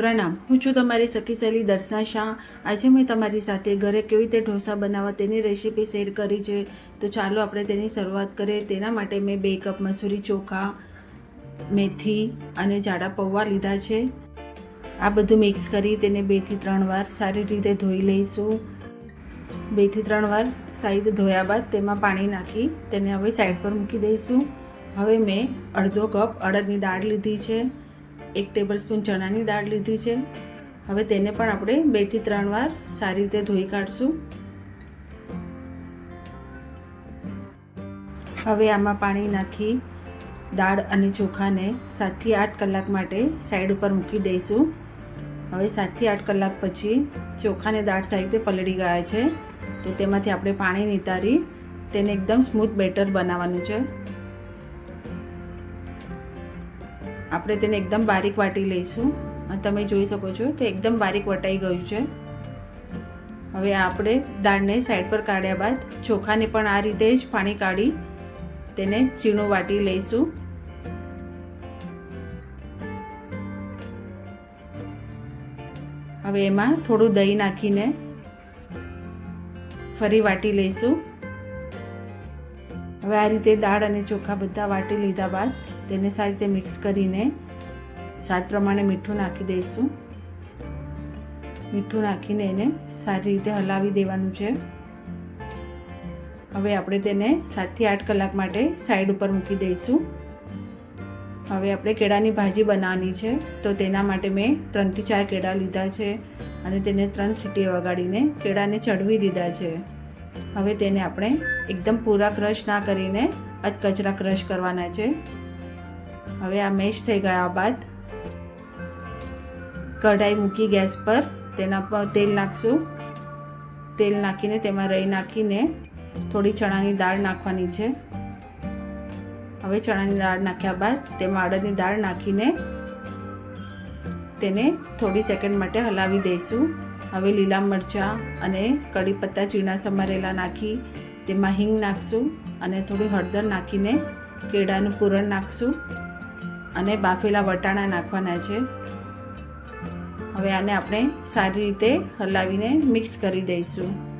પ્રણામ. હું છું તમારી શક્તિશાળી દર્શના શાહ. આજે મેં તમારી સાથે ઘરે કેવી રીતે ઢોસા બનાવવા તેની રેસીપી શેર કરી છે. તો ચાલો આપણે તેની શરૂઆત કરીએ. તેના માટે મેં બે કપ મસૂરી ચોખા, મેથી અને જાડા પૌવા લીધા છે. આ બધું મિક્સ કરી તેને બેથી ત્રણ વાર સારી રીતે ધોઈ લઈશું. બેથી ત્રણ વાર સાઈડ ધોયા બાદ તેમાં પાણી નાખી તેને હવે સાઈડ પર મૂકી દઈશું. હવે મેં અડધો કપ અડદની દાળ લીધી છે. એક ટેબલ સ્પૂન ચણાની દાળ લીધી છે. હવે તેને પણ આપણે બેથી ત્રણ વાર સારી રીતે ધોઈ કાઢશું. હવે આમાં પાણી નાખી દાળ અને ચોખાને સાતથી આઠ કલાક માટે સાઈડ ઉપર મૂકી દઈશું. હવે સાતથી આઠ કલાક પછી ચોખાને દાળ સારી રીતે પલળી ગયા છે. તો તેમાંથી આપણે પાણી નિતારી તેને એકદમ સ્મૂથ બેટર બનાવવાનું છે. આપણે તેને એકદમ બારીક વાટી લઈશું. તમે જોઈ શકો છો કે એકદમ બારીક વટાઈ ગયું છે. હવે આપણે દાળને સાઈડ પર કાઢ્યા બાદ ચોખાને પણ આ રીતે જ પાણી કાઢી તેને ચીણું વાટી લઈશું. હવે એમાં થોડું દહીં નાખીને ફરી વાટી લઈશું. હવે આ રીતે દાળ અને ચોખા બધા વાટી લીધા બાદ તેને સારી રીતે મિક્સ કરીને સ્વાદ પ્રમાણે મીઠું નાખી દઈશું. મીઠું નાખીને એને સારી રીતે હલાવી દેવાનું છે. હવે આપણે તેને સાતથી આઠ કલાક માટે સાઈડ ઉપર મૂકી દઈશું. હવે આપણે કેળાની ભાજી બનાવવાની છે, તો તેના માટે મેં ત્રણથી ચાર કેળા લીધા છે અને તેને ત્રણ સીટી વગાડીને કેળાને ચડવી દીધા છે. હવે તેને આપણે એકદમ પૂરા ક્રશ ના કરીને અધકચરા ક્રશ કરવાના છે. હવે આ મેશ થઈ ગયા બાદ કઢાઈ મૂકી ગેસ પર. તેના પર તેલ નાખશું. તેલ નાખીને તેમાં રહી નાખીને થોડી ચણાની દાળ નાખવાની છે. હવે ચણાની દાળ નાખ્યા બાદ તેમાં અડદની દાળ નાખીને તેને થોડી સેકન્ડ માટે હલાવી દઈશું. હવે લીલા મરચાં અને કડી પત્તા ચીણા સમારેલા નાખી તેમાં હિંગ નાખશું અને થોડી હળદર નાખીને કેળાનું પૂરણ નાખશું. અને બાફેલા વટાણા નાખવાના છે. હવે આને આપણે સારી રીતે હલાવીને મિક્સ કરી દઈશું.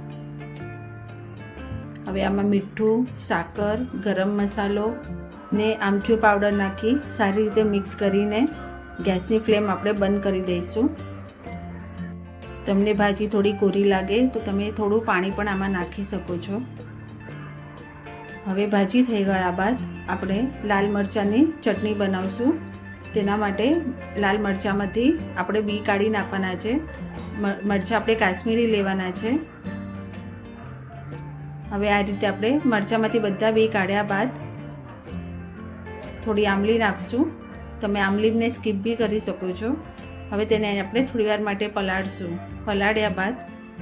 હવે આમાં મીઠું, સાકર, ગરમ મસાલો ને આમચૂર પાવડર નાખી સારી રીતે મિક્સ કરીને ગેસની ફ્લેમ આપણે બંધ કરી દઈશું. તમને ભાજી થોડી કોરી લાગે તો તમે થોડું પાણી પણ આમાં નાખી શકો છો. હવે ભાજી થઈ ગયા બાદ આપણે લાલ મરચાંની ચટણી બનાવશું. તેના માટે લાલ મરચાંમાંથી આપણે બી કાઢી નાખવાના છે. મરચાં આપણે કાશ્મીરી લેવાના છે. હવે આ રીતે આપણે મરચાંમાંથી બધા બી કાઢ્યા બાદ થોડી આમલી નાખશું. તમે આમલીને સ્કીપ બી કરી શકો છો. હવે તેને આપણે થોડીવાર માટે પલાળશું. પલાળ્યા બાદ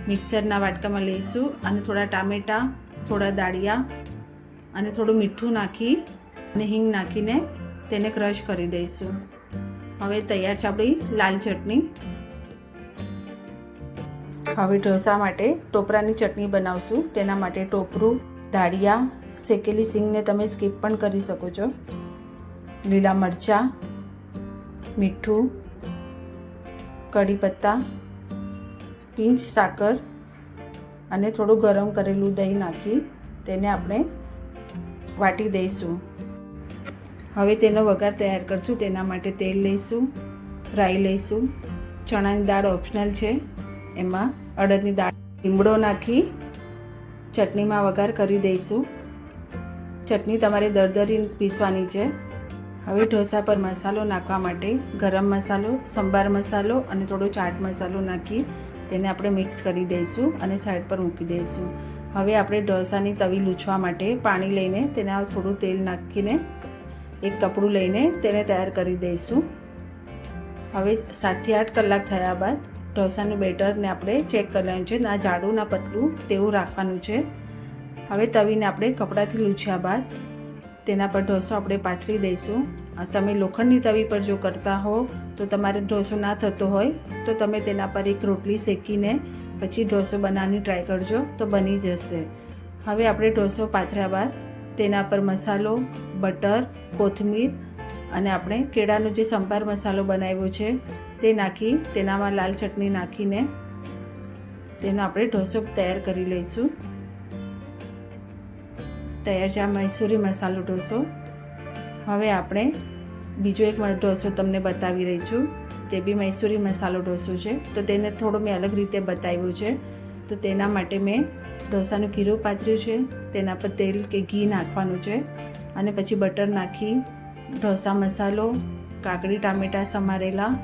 મિક્સરના વાટકામાં લઈશું અને થોડા ટામેટાં, થોડા દાળિયા અને થોડું મીઠું નાખી અને હિંગ નાખીને તેને ક્રશ કરી દઈશું. હવે તૈયાર છે આપણી લાલ ચટણી. હવે ઢોસા માટે ટોપરાની ચટણી બનાવશું. તેના માટે ટોપરું દાળિયા શેકેલી સિંગને તમે સ્કીપ પણ કરી શકો છો. લીલા મરચાં, મીઠું કઢી પત્તા પિંચ સાકર અને થોડું ગરમ કરેલું દહીં નાખી તેને આપણે વાટી દઈશું. હવે તેનો વઘાર તૈયાર કરશું. તેના માટે તેલ લઈશું, રાઈ લઈશું. ચણાની દાળ ઓપ્શનલ છે. એમાં અડદની દાળ, લીમડો નાખી ચટણીમાં વઘાર કરી દઈશું. ચટણી તમારે દરદરી પીસવાની છે. હવે ઢોસા પર મસાલો નાખવા માટે ગરમ મસાલો, સંભાર મસાલો અને થોડો ચાટ મસાલો નાખી તેને આપણે મિક્સ કરી દઈશું અને સાઈડ પર મૂકી દઈશું. હવે આપણે ઢોસાની તવી લૂછવા માટે પાણી લઈને તેના થોડું તેલ નાખીને એક કપડું લઈને તેને તૈયાર કરી દઈશું. હવે સાતથી આઠ કલાક થયા બાદ ઢોસાનું બેટરને આપણે ચેક કરવાનું છે. ના જાડું, ના પતલું, તેવું રાખવાનું છે. હવે તવીને આપણે કપડાથી લૂછ્યા બાદ તેના પર ઢોસો આપણે પાથરી દઈશું. તમે લોખંડની તવી પર જો કરતા હો તો તમારે ઢોસો ના થતો હોય તો તમે તેના પર એક રોટલી શેકીને પછી ઢોસો બનાવવાની ટ્રાય કરજો તો બની જશે. હવે આપણે ઢોસો પાથર્યા બાદ તેના પર મસાલો, બટર, કોથમીર અને આપણે કેળાનો જે સંભાર મસાલો બનાવ્યો છે તે નાખી, તેનામાં લાલ ચટણી નાખીને તેનો આપણે ઢોસો તૈયાર કરી લઈશું. તૈયાર છે આ મૈસૂરી મસાલો ઢોસો. હવે આપણે બીજો એક ઢોસો તમને બતાવી રહી છું. તે બી મૈસૂરી મસાલો ઢોસો છે. તો તેને થોડો મેં અલગ રીતે બતાવ્યું છે. તો તેના માટે મેં ઢોસાનું ખીરું પાથર્યું છે. તેના પર તેલ કે ઘી નાખવાનું છે. અને પછી બટર નાખી, ઢોસા મસાલો, કાકડી, ટામેટાં સમારેલા,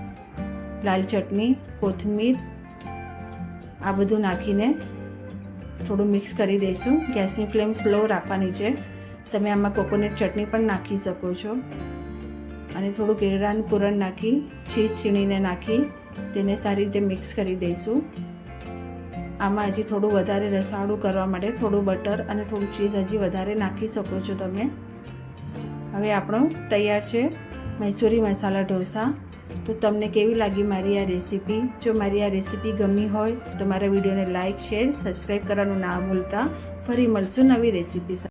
લાલ ચટણી, કોથમીર, આ બધું નાખીને થોડું મિક્સ કરી દઈશું. ગેસની ફ્લેમ સ્લો રાખવાની છે. તમે આમાં કોકોનટ ચટણી પણ નાખી શકો છો. અને થોડું કેળાનું પૂરણ નાખી ચીઝ છીણીને નાખી, તેને સારી રીતે મિક્સ કરી દઈશું. આમાં હજી થોડું વધારે રસાળું કરવા માટે થોડું બટર અને થોડું ચીઝ હજી વધારે નાખી શકો છો તમે. હવે આપણો તૈયાર છે મૈસૂરી મસાલા ઢોસા. તો તમને કેવી લાગી મારી આ રેસીપી? જો મારી આ રેસીપી ગમી હોય તો મારા વિડીયોને લાઇક શેર, સબસ્ક્રાઈબ કરવાનું ના ભૂલતા. ફરી મળશું નવી રેસીપી